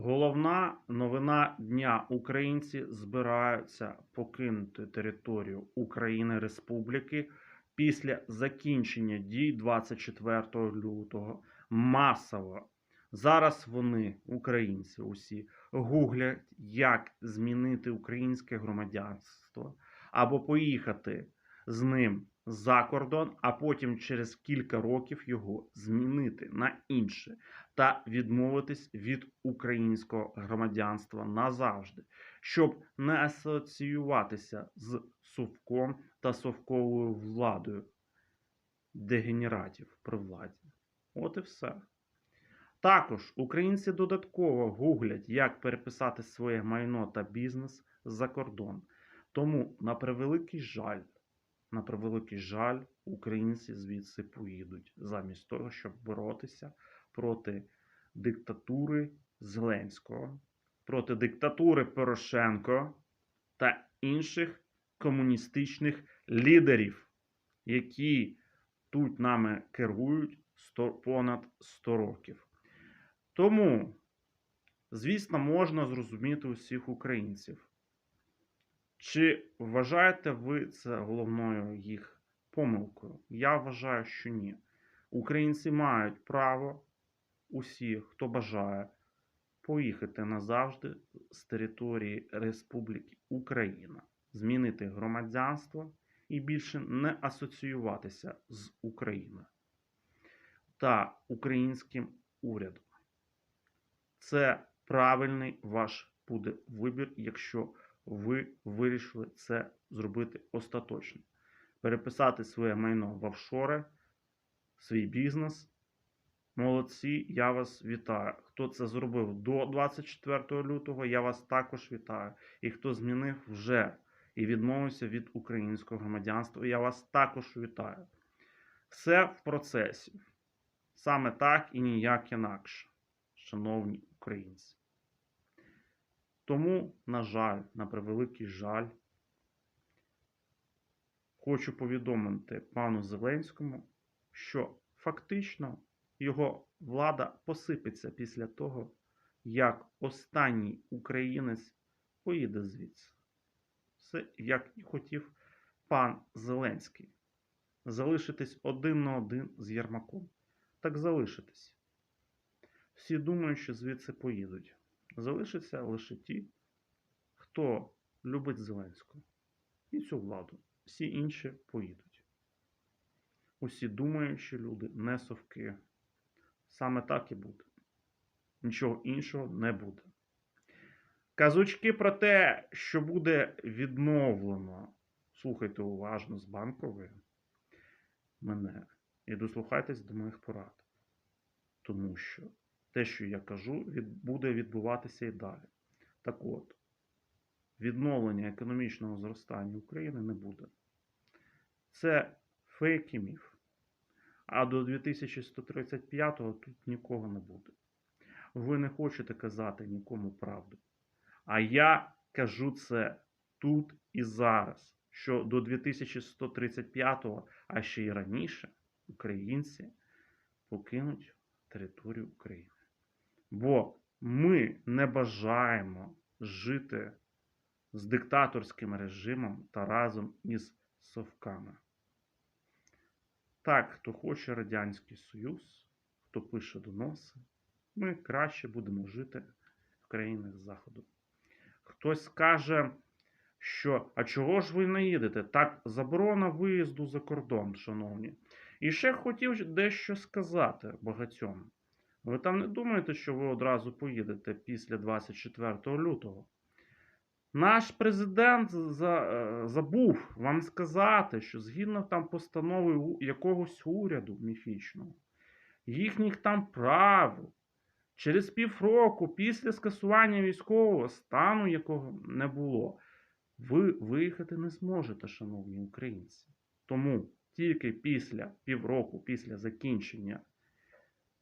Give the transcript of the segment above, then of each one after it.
Головна новина дня: українці збираються покинути територію України Республіки після закінчення дій 24 лютого. Масово. Зараз вони, українці, усі гуглять, як змінити українське громадянство або поїхати з ним за кордон, а потім через кілька років його змінити на інше та відмовитись від українського громадянства назавжди, щоб не асоціюватися з совком та совковою владою дегенератів при владі. От і все. Також українці додатково гуглять, як переписати своє майно та бізнес за кордон. Тому, на превеликий жаль, на превеликий жаль, українці звідси поїдуть, замість того, щоб боротися проти диктатури Зеленського, проти диктатури Порошенко та інших комуністичних лідерів, які тут нами керують 100, понад 100 років. Тому, звісно, можна зрозуміти усіх українців. Чи вважаєте ви це головною їх помилкою? Я вважаю, що ні. Українці мають право, усі, хто бажає, поїхати назавжди з території Республіки Україна, змінити громадянство і більше не асоціюватися з Україною та українським урядом. Це правильний ваш буде вибір, якщо ви вирішили це зробити остаточно. Переписати своє майно в офшори, свій бізнес. Молодці, я вас вітаю. Хто це зробив до 24 лютого, я вас також вітаю. І хто змінив вже і відмовився від українського громадянства, я вас також вітаю. Все в процесі. Саме так і ніяк інакше, шановні українці. Тому, на жаль, на превеликий жаль, хочу повідомити пану Зеленському, що фактично його влада посипеться після того, як останній українець поїде звідси. Все, як і хотів пан Зеленський. Залишитись один на один з Єрмаком. Так залишитись. Всі думають, що звідси поїдуть. Залишаться лише ті, хто любить Зеленського і цю владу. Всі інші поїдуть. Усі думаючі люди не совки. Саме так і буде. Нічого іншого не буде. Казочки про те, що буде відновлено, слухайте уважно з банкової мене і дослухайтесь до моїх порад. Тому що те, що я кажу, від, буде відбуватися і далі. Так от, відновлення економічного зростання України не буде. Це фейк і міф. А до 2135-го тут нікого не буде. Ви не хочете казати нікому правду. А я кажу це тут і зараз, що до 2135-го, а ще й раніше, українці покинуть територію України. Бо ми не бажаємо жити з диктаторським режимом та разом із совками. Так, хто хоче Радянський Союз, хто пише доноси, ми краще будемо жити в країнах Заходу. Хтось скаже, що а чого ж ви не їдете? Так, заборона виїзду за кордон, шановні. І ще хотів дещо сказати багатьом. Ви там не думаєте, що ви одразу поїдете після 24 лютого? Наш президент е, забув вам сказати, що згідно там постанови якогось уряду міфічного, їхніх там правил, через півроку після скасування військового стану, якого не було, ви виїхати не зможете, шановні українці. Тому тільки після півроку, після закінчення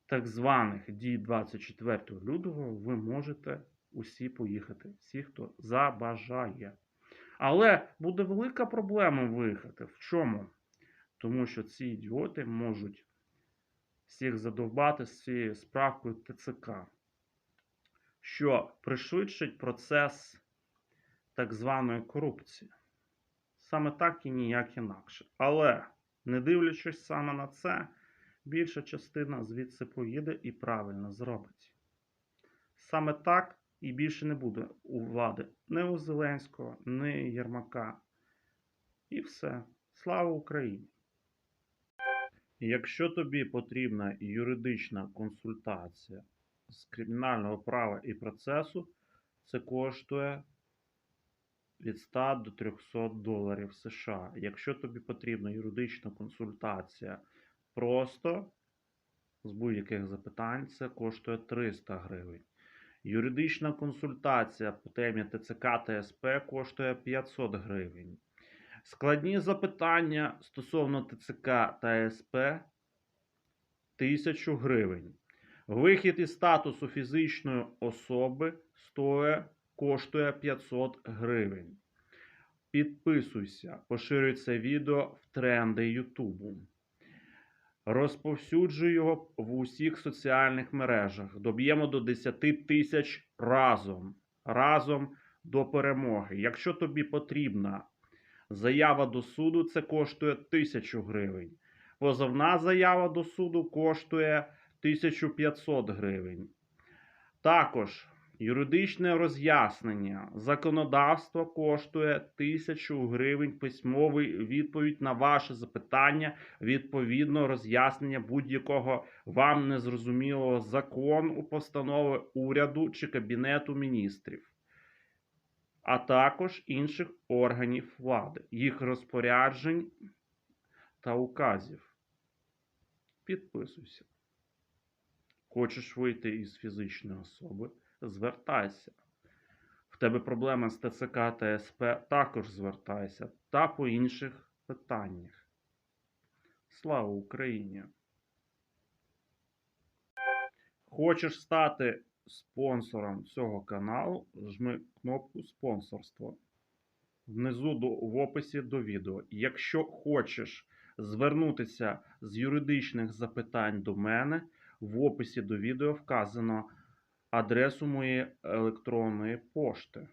так званих дій 24 лютого, ви можете усі поїхати, всі, хто забажає. Але буде велика проблема виїхати. В чому? Тому що ці ідіоти можуть всіх задовбати з цією справкою ТЦК. що пришвидшить процес так званої корупції. Саме так і ніяк інакше. Але, не дивлячись саме на це, більша частина звідси поїде і правильно зробить. Саме так і більше не буде у влади ні у Зеленського, ні Єрмака. І все. Слава Україні! Якщо тобі потрібна юридична консультація з кримінального права і процесу, це коштує від 100 до 300 доларів США. Якщо тобі потрібна юридична консультація просто з будь-яких запитань, це коштує 300 гривень. Юридична консультація по темі ТЦК та СП коштує 500 гривень. Складні запитання стосовно ТЦК та СП 1000 гривень. Вихід із статусу фізичної особи стоїть, коштує 500 гривень. Підписуйся, поширюй це відео в тренди Ютубу. Розповсюджуй його в усіх соціальних мережах. Доб'ємо до 10 тисяч разом. Разом до перемоги. Якщо тобі потрібна заява до суду, це коштує 1000 гривень. Позовна заява до суду коштує 1500 гривень. Також юридичне роз'яснення законодавства коштує 1000 гривень письмовий відповідь на ваше запитання, відповідно роз'яснення будь-якого вам незрозумілого закону, постанови уряду чи кабінету міністрів, а також інших органів влади, їх розпоряджень та указів. Підписуйся. Хочеш вийти із фізичної особи? Звертайся. В тебе проблема з ТЦК та СП, також звертайся. Та по інших питаннях. Слава Україні! Хочеш стати спонсором цього каналу? Жми кнопку спонсорство. Внизу в описі до відео. Якщо хочеш звернутися з юридичних запитань до мене, в описі до відео вказано адресу моєї електронної пошти.